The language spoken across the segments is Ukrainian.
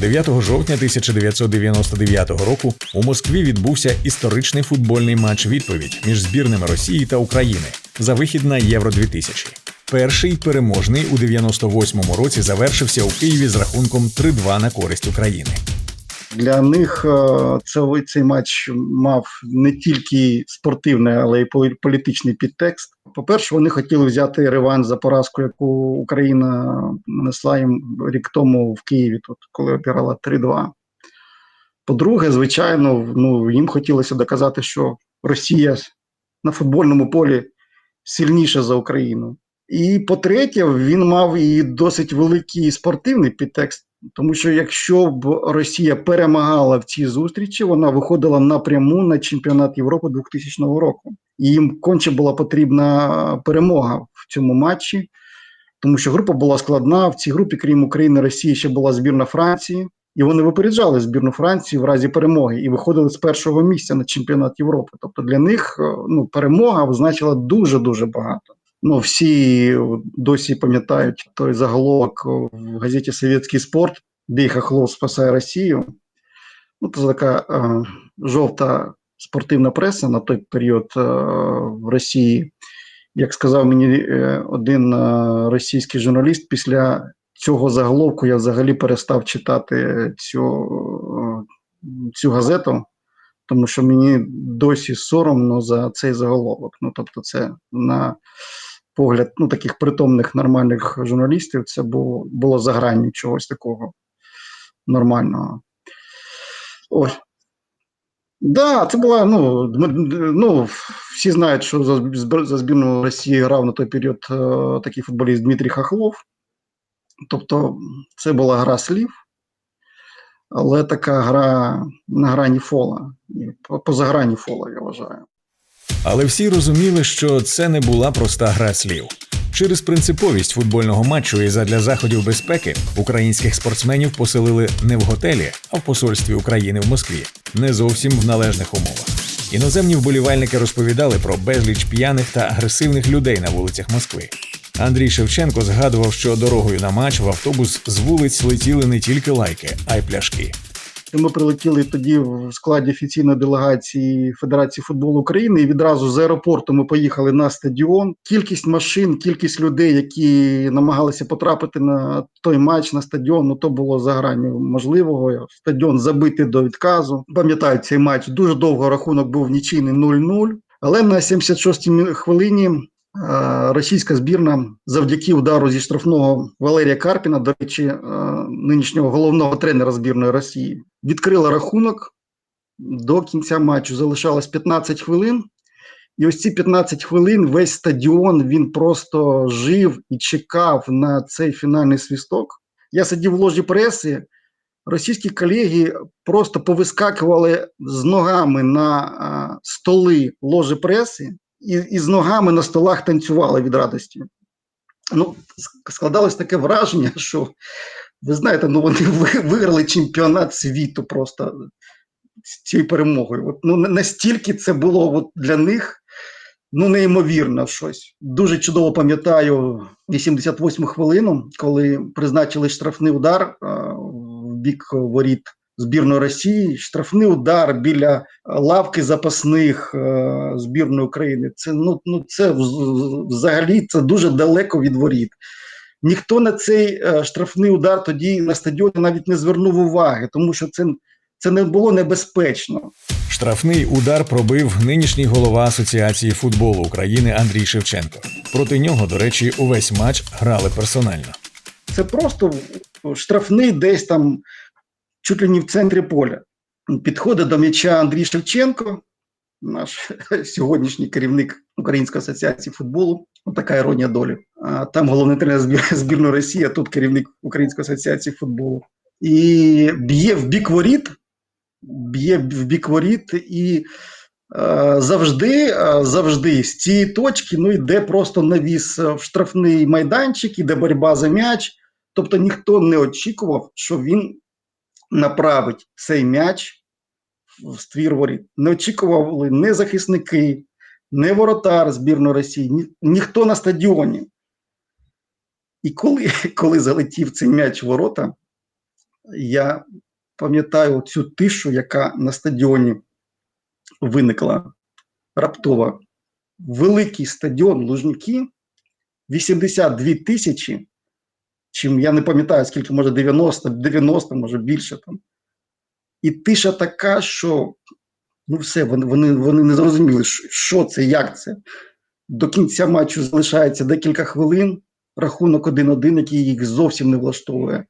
9 жовтня 1999 року у Москві відбувся історичний футбольний матч відповідь між збірними Росії та України за вихід на Євро 2000. Перший переможний у 98-му році завершився у Києві з рахунком 3-2 на користь України. Для них е, це, цей матч мав не тільки спортивний, але й політичний підтекст. По-перше, вони хотіли взяти реванш за поразку, яку Україна нанесла їм рік тому в Києві, тут, коли опірала 3-2. По-друге, звичайно, ну, їм хотілося доказати, що Росія на футбольному полі сильніша за Україну. І по-третє, він мав і досить великий спортивний підтекст. Тому що якщо б Росія перемагала в цій зустрічі, вона виходила напряму на чемпіонат Європи 2000 року. І їм конче була потрібна перемога в цьому матчі, тому що група була складна. В цій групі, крім України, Росії ще була збірна Франції, і вони випереджали збірну Франції в разі перемоги і виходили з першого місця на чемпіонат Європи. Тобто для них е, ну, перемога значила дуже дуже багато. Ну, всі досі пам'ятають той заголовок в газеті Совєтський спорт Бій Хохлов спасає Росію. Ну, це така е, жовта спортивна преса на той період е, в Росії. Як сказав мені е, один е, російський журналіст, після цього заголовку я взагалі перестав читати цю, е, цю газету, тому що мені досі соромно за цей заголовок. Ну, тобто, це на погляд ну, таких притомних нормальних журналістів, це було, було за гранню чогось такого нормального. Ось. Да, це була, ну, ну, всі знають, що за, за збірну Росії грав на той період е, такий футболіст Дмитрій Хохлов. Тобто, це була гра слів, але така гра на грані фола, поза грані фола, я вважаю. Але всі розуміли, що це не була проста гра слів. Через принциповість футбольного матчу і задля заходів безпеки українських спортсменів поселили не в готелі, а в посольстві України в Москві, не зовсім в належних умовах. Іноземні вболівальники розповідали про безліч п'яних та агресивних людей на вулицях Москви. Андрій Шевченко згадував, що дорогою на матч в автобус з вулиць летіли не тільки лайки, а й пляшки. Ми прилетіли тоді в складі офіційної делегації Федерації футболу України. І відразу з аеропорту ми поїхали на стадіон. Кількість машин, кількість людей, які намагалися потрапити на той матч на стадіон, ну то було за гранню можливого. Стадіон забитий до відказу. Пам'ятаю цей матч. Дуже довго рахунок був нічийний 0-0. Але на 76-й мі- хвилині російська збірна завдяки удару зі штрафного Валерія Карпіна, до речі, е, нинішнього головного тренера збірної Росії, відкрила рахунок. До кінця матчу залишалось 15 хвилин. І ось ці 15 хвилин весь стадіон він просто жив і чекав на цей фінальний свісток. Я сидів в ложі преси. Російські колеги просто повискакували з ногами на а, столи ложі преси і, з ногами на столах танцювали від радості. Ну, складалось таке враження, що ви знаєте, ну вони виграли чемпіонат світу просто з цією перемогою. От, ну, настільки це було от для них ну, неймовірно щось. Дуже чудово пам'ятаю 88 хвилину, коли призначили штрафний удар в бік воріт збірної Росії. Штрафний удар біля лавки запасних е, збірної України. Це ну, ну це взагалі це дуже далеко від воріт. Ніхто на цей е, штрафний удар тоді на стадіоні навіть не звернув уваги, тому що це, це не було небезпечно. Штрафний удар пробив нинішній голова Асоціації футболу України Андрій Шевченко. Проти нього, до речі, увесь матч грали персонально. Це просто штрафний десь там чуть ли не в центрі поля. Підходить до м'яча Андрій Шевченко, наш сьогоднішній керівник Української асоціації футболу. Така іронія долі. Там головний тренер збірної Росії, а тут керівник Української асоціації футболу. І б'є в бік воріт, б'є в бік воріт і е, завжди, е, завжди з цієї точки ну, йде просто навіс в штрафний майданчик, іде боротьба за м'яч. Тобто ніхто не очікував, що він направить цей м'яч в ствір. Не очікували не захисники, не воротар збірної Росії, ні, ніхто на стадіоні. І коли, коли залетів цей м'яч в ворота, Я пам'ятаю цю тишу, яка на стадіоні виникла раптово. Великий стадіон Лужники, 82 тисячі, чим я не пам'ятаю, скільки, може 90, 90, може більше там. І тиша така, що ну все, вони, вони, не зрозуміли, що це, як це. До кінця матчу залишається декілька хвилин, рахунок 1-1, який їх зовсім не влаштовує.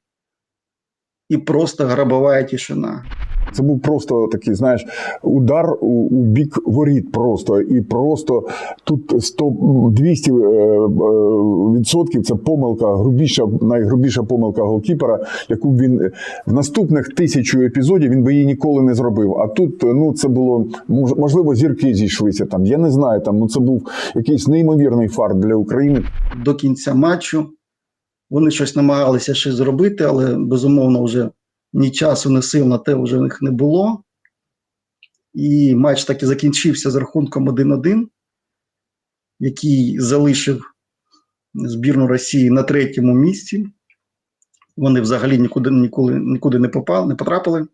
І просто грабова тишина. Це був просто такий, знаєш, удар у, у бік воріт просто. І просто тут 100, 200 е, е, відсотків це помилка, грубіша, найгрубіша помилка голкіпера, яку б він в наступних тисячу епізодів він би її ніколи не зробив. А тут ну, це було, можливо, зірки зійшлися там. Я не знаю, там, ну, це був якийсь неймовірний фарт для України. До кінця матчу вони щось намагалися ще зробити, але безумовно вже ні часу, ні сил на те вже в них не було. І матч так і закінчився з рахунком 1-1, який залишив збірну Росії на третьому місці. Вони взагалі нікуди, ніколи, нікуди не попали, не потрапили.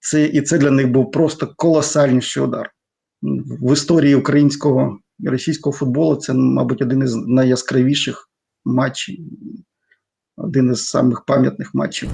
Це, і це для них був просто колосальніший удар. В історії українського і російського футболу це, мабуть, один із найяскравіших матчів, один із самих пам'ятних матчів.